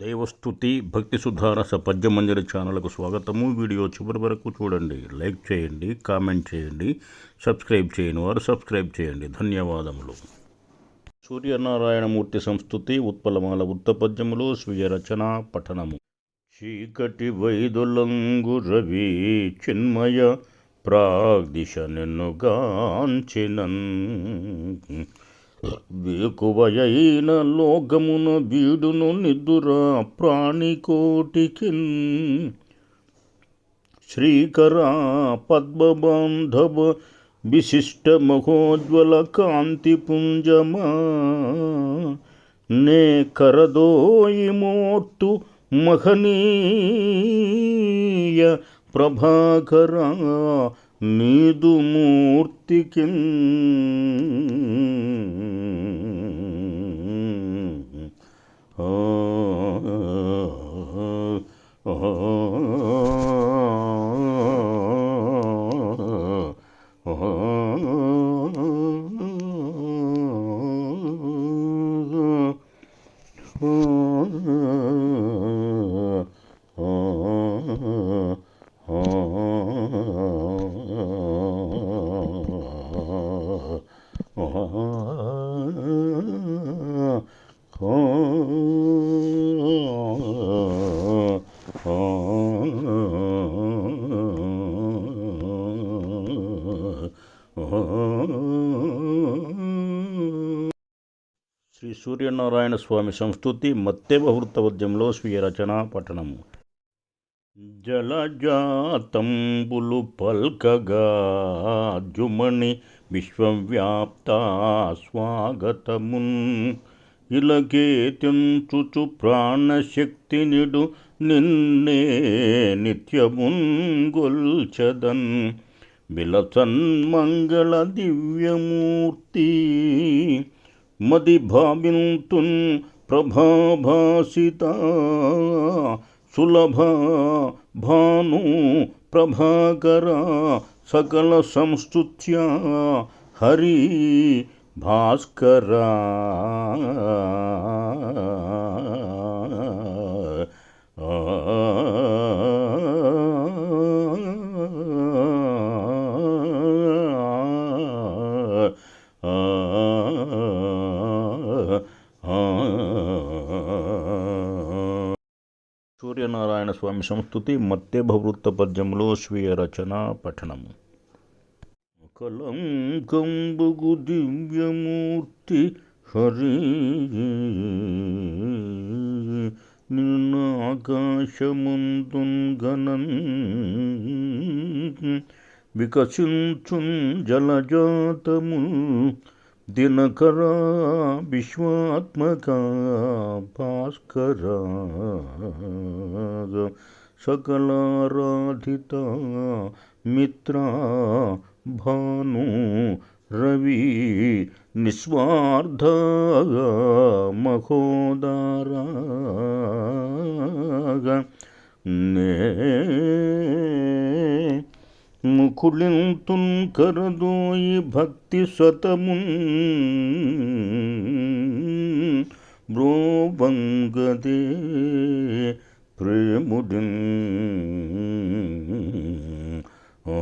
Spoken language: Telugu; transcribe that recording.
దైవస్థుతి భక్తి సుధారస పద్యమంజరి ఛానల్కు స్వాగతము. వీడియో చివరి వరకు చూడండి. లైక్ చేయండి కామెంట్ చేయండి సబ్స్క్రైబ్ చేయని వారు సబ్స్క్రైబ్ చేయండి. ధన్యవాదములు. సూర్యనారాయణమూర్తి సంస్థుతి ఉత్పలమాల వృత్తపద్యములు స్వీయ రచన పఠనము. చీకటి వైదులంగు రవి చిన్మయ ప్రాగ్దిశ నిన్నుగాంచినన్ వేకువయైన లోకమున బీడును నిదురా ప్రాణికోటికిన్. శ్రీకరా పద్మబాంధవ విశిష్ట మహోజ్వల కాంతిపుంజమా నే కరదోయిమోర్తు మహనీయ ప్రభాకరా నీదు Oh. శ్రీ సూర్యనారాయణ స్వామి సంస్కృతి మత్తెవ వృత్తపద్యంలో స్వీయ రచన పఠనము జలజాతంబులు పల్కగా జుమణి విశ్వవ్యాప్త స్వాగతమున్. ఇలకేతించుచు ప్రాణశక్తి నిడు నిన్నే నిత్యమున్ గొల్చదన్. విలసన్మంగళ దివ్యమూర్తి मदिभाविन्तुन् प्रभाभासिता सुलभ भानु प्रभाकर सकलसंस्तुत्या हरि भास्करा। Uh... సూర్యనారాయణ స్వామి సంస్థుతి మత్యభవృత్త పద్యములో స్వీయ రచన పఠనము కలంకంబుగు దివ్యమూర్తి హరి నిన్నాకాశముందున్ గణన్ వికసించున్ జలజాతము दिनकरा विश्वात्मका भास्करा सकलाराधित मित्रा भानु रवि निस्वार्ध महोदारा ने ముకుళింతున్ కరదోయి భక్తి సతమున్ బ్రోవంగదే ప్రేముడిన్ ఆ